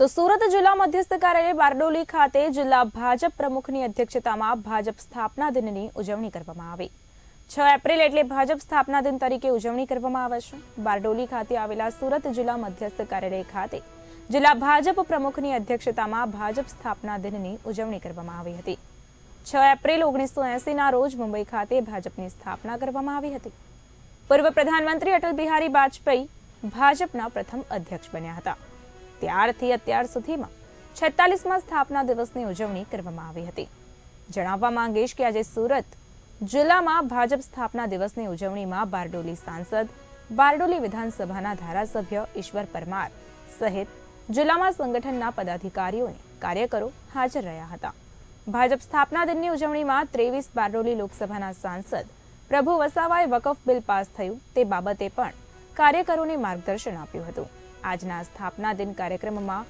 તો સુરત જિલ્લા મધ્યસ્થ કાર્યાલય બારડોલી ખાતે જિલ્લા ભાજપ પ્રમુખની અધ્યક્ષતામાં ભાજપ સ્થાપના દિનની ઉજવણી કરવામાં આવી. છ એપ્રિલ એટલે ભાજપ સ્થાપના દિન તરીકે ઉજવણી કરવામાં આવે છે. બારડોલી ખાતે આવેલા સુરત જિલ્લા મધ્યસ્થ કાર્યાલય ખાતે જિલ્લા ભાજપ પ્રમુખની અધ્યક્ષતામાં ભાજપ સ્થાપના દિનની ઉજવણી કરવામાં આવી હતી. છ એપ્રિલ ઓગણીસો એસીના રોજ મુંબઈ ખાતે ભાજપની સ્થાપના કરવામાં આવી હતી. પૂર્વ પ્રધાનમંત્રી અટલ બિહારી વાજપેયી ભાજપના પ્રથમ અધ્યક્ષ બન્યા હતા. ત્યારથી અત્યાર સુધીમાં છેતાલીસમાં સ્થાપના દિવસની ઉજવણી કરવામાં આવી હતી. જણાવવા માંગીશ કે આજે સુરત જિલ્લામાં ભાજપ સ્થાપના દિવસની ઉજવણીમાં બારડોલી સાંસદ, બારડોલી વિધાનસભાના ધારાસભ્ય ઈશ્વર પરમાર સહિત જિલ્લામાં સંગઠનના પદાધિકારીઓ અને કાર્યકરો હાજર રહ્યા હતા. ભાજપ સ્થાપના દિનની ઉજવણીમાં ત્રેવીસ બારડોલી લોકસભાના સાંસદ પ્રભુ વસાવાએ વકફ બિલ પાસ થયું તે બાબતે પણ કાર્યકરોને માર્ગદર્શન આપ્યું હતું. આજના સ્થાપના દિન કાર્યક્રમમાં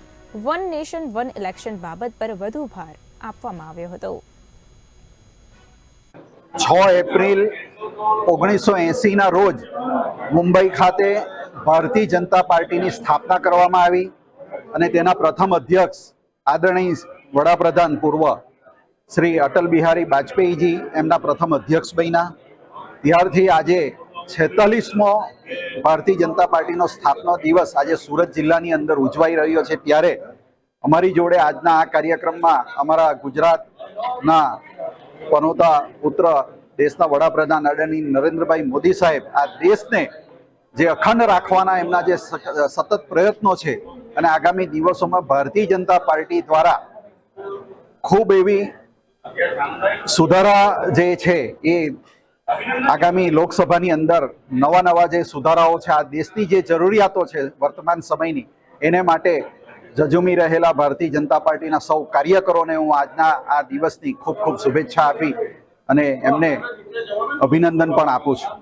વન નેશન વન ઇલેક્શન બાબત પર વધુ ભાર આપવામાં આવ્યો હતો. છ એપ્રિલ ઓગણીસો એંસીના રોજ મુંબઈ ખાતે ભારતીય જનતા પાર્ટીની સ્થાપના કરવામાં આવી અને તેના પ્રથમ અધ્યક્ષ આદરણીય વડાપ્રધાન પૂર્વ શ્રી અટલ બિહારી વાજપેયીજી એમના પ્રથમ અધ્યક્ષ બન્યા. ત્યારથી આજે છેતાલીસમો ભારતીય જનતા પાર્ટીનો સ્થાપનો દિવસ આજે સુરત જિલ્લાની અંદર ઉજવાઈ રહ્યો છે ત્યારે અમારી જોડે આજના આ કાર્યક્રમમાં અમારા ગુજરાતના પનોતા પુત્ર, દેશના વડાપ્રધાન આદરણીય નરેન્દ્રભાઈ મોદી સાહેબ આ દેશને જે અખંડ રાખવાના એમના જે સતત પ્રયત્નો છે અને આગામી દિવસોમાં ભારતીય જનતા પાર્ટી દ્વારા ખૂબ એવી સુધારા જે છે એ આગામી લોકસભાની અંદર નવા નવા જે સુધારાઓ છે, આ દેશની જે જરૂરિયાતો છે વર્તમાન સમયની, એને માટે જજુમી રહેલા ભારતીય જનતા પાર્ટીના સૌ કાર્યકરોને હું આજના આ દિવસની ખૂબ ખૂબ શુભેચ્છા આપી અને એમને અભિનંદન પણ આપું છું.